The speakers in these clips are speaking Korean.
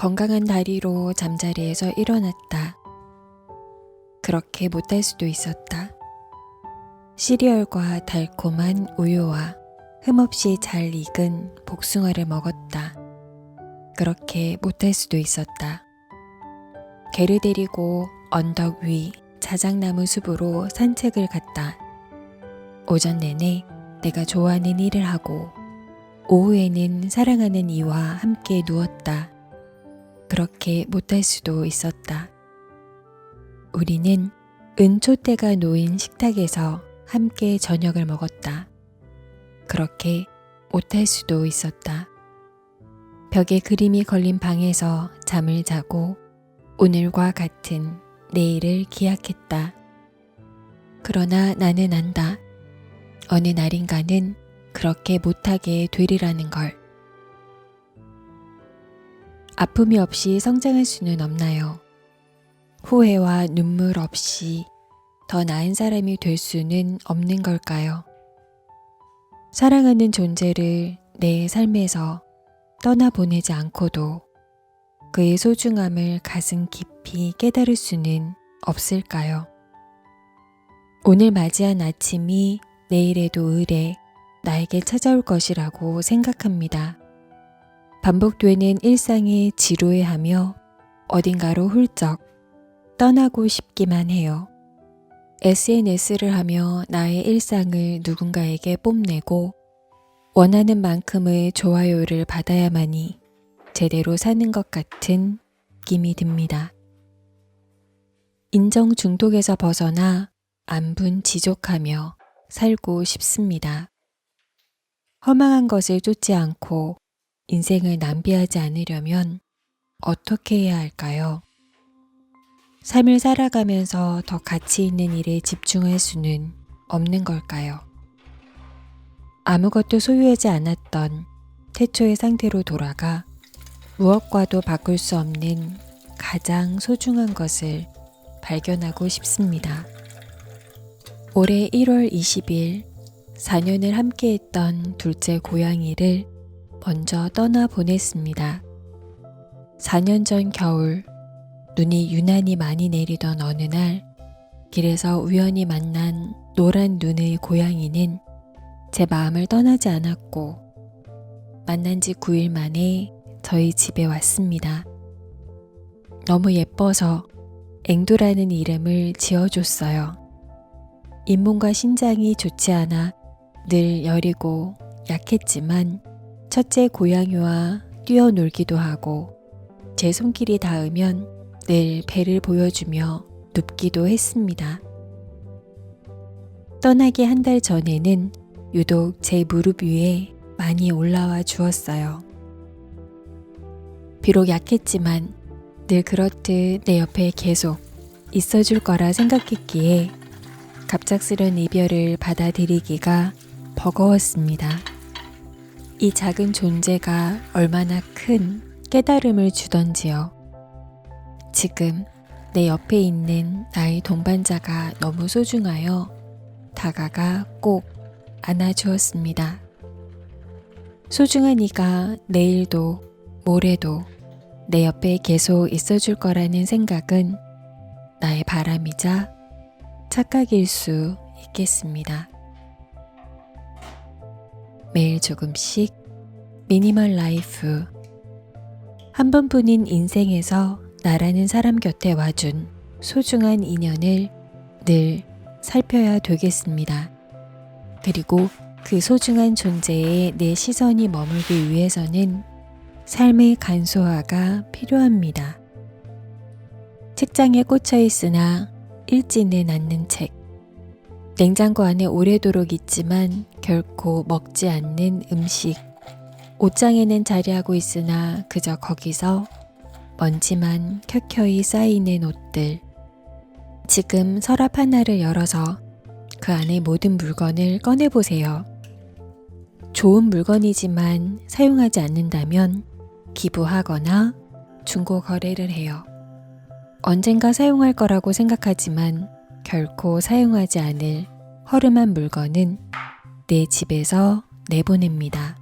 건강한 다리로 잠자리에서 일어났다. 그렇게 못할 수도 있었다. 시리얼과 달콤한 우유와 흠없이 잘 익은 복숭아를 먹었다. 그렇게 못할 수도 있었다. 개를 데리고 언덕 위 자작나무 숲으로 산책을 갔다. 오전 내내 내가 좋아하는 일을 하고 오후에는 사랑하는 이와 함께 누웠다. 그렇게 못할 수도 있었다. 우리는 은초대가 놓인 식탁에서 함께 저녁을 먹었다. 그렇게 못할 수도 있었다. 벽에 그림이 걸린 방에서 잠을 자고 오늘과 같은 내일을 기약했다. 그러나 나는 안다. 어느 날인가는 그렇게 못하게 되리라는 걸. 아픔이 없이 성장할 수는 없나요? 후회와 눈물 없이 더 나은 사람이 될 수는 없는 걸까요? 사랑하는 존재를 내 삶에서 떠나보내지 않고도 그의 소중함을 가슴 깊이 깨달을 수는 없을까요? 오늘 맞이한 아침이 내일에도 의뢰 나에게 찾아올 것이라고 생각합니다. 반복되는 일상에 지루해하며 어딘가로 훌쩍 떠나고 싶기만 해요. SNS를 하며 나의 일상을 누군가에게 뽐내고 원하는 만큼의 좋아요를 받아야만이 제대로 사는 것 같은 느낌이 듭니다. 인정 중독에서 벗어나 안분 지족하며 살고 싶습니다. 허망한 것을 쫓지 않고 인생을 낭비하지 않으려면 어떻게 해야 할까요? 삶을 살아가면서 더 가치 있는 일에 집중할 수는 없는 걸까요? 아무것도 소유하지 않았던 태초의 상태로 돌아가 무엇과도 바꿀 수 없는 가장 소중한 것을 발견하고 싶습니다. 올해 1월 20일 4년을 함께했던 둘째 고양이를 먼저 떠나 보냈습니다. 4년 전 겨울 눈이 유난히 많이 내리던 어느 날 길에서 우연히 만난 노란 눈의 고양이는 제 마음을 떠나지 않았고 만난 지 9일 만에 저희 집에 왔습니다. 너무 예뻐서 앵두라는 이름을 지어줬어요. 잇몸과 신장이 좋지 않아 늘 여리고 약했지만 첫째 고양이와 뛰어놀기도 하고 제 손길이 닿으면 늘 배를 보여주며 눕기도 했습니다. 떠나기 한 달 전에는 유독 제 무릎 위에 많이 올라와 주었어요. 비록 약했지만 늘 그렇듯 내 옆에 계속 있어줄 거라 생각했기에 갑작스런 이별을 받아들이기가 버거웠습니다. 이 작은 존재가 얼마나 큰 깨달음을 주던지요. 지금 내 옆에 있는 나의 동반자가 너무 소중하여 다가가 꼭 안아주었습니다. 소중한 이가 내일도 모레도 내 옆에 계속 있어줄 거라는 생각은 나의 바람이자 착각일 수 있겠습니다. 매일 조금씩 미니멀 라이프 한 번뿐인 인생에서 나라는 사람 곁에 와준 소중한 인연을 늘 살펴야 되겠습니다. 그리고 그 소중한 존재에 내 시선이 머물기 위해서는 삶의 간소화가 필요합니다. 책장에 꽂혀 있으나 읽지는 않는 책. 냉장고 안에 오래도록 있지만 결코 먹지 않는 음식. 옷장에는 자리하고 있으나 그저 거기서 먼지만 켜켜이 쌓이는 옷들. 지금 서랍 하나를 열어서 그 안에 모든 물건을 꺼내보세요. 좋은 물건이지만 사용하지 않는다면 기부하거나 중고 거래를 해요. 언젠가 사용할 거라고 생각하지만 결코 사용하지 않을 허름한 물건은 내 집에서 내보냅니다.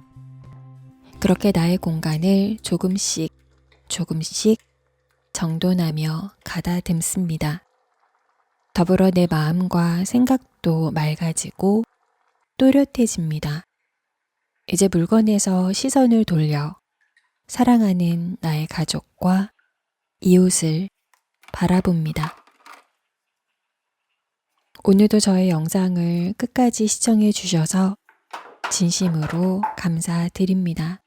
그렇게 나의 공간을 조금씩 조금씩 정돈하며 가다듬습니다. 더불어 내 마음과 생각도 맑아지고 또렷해집니다. 이제 물건에서 시선을 돌려 사랑하는 나의 가족과 이웃을 바라봅니다. 오늘도 저의 영상을 끝까지 시청해 주셔서 진심으로 감사드립니다.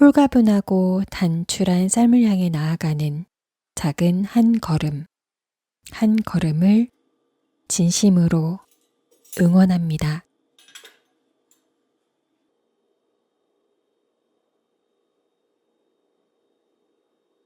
홀가분하고 단출한 삶을 향해 나아가는 작은 한 걸음, 한 걸음을 진심으로 응원합니다.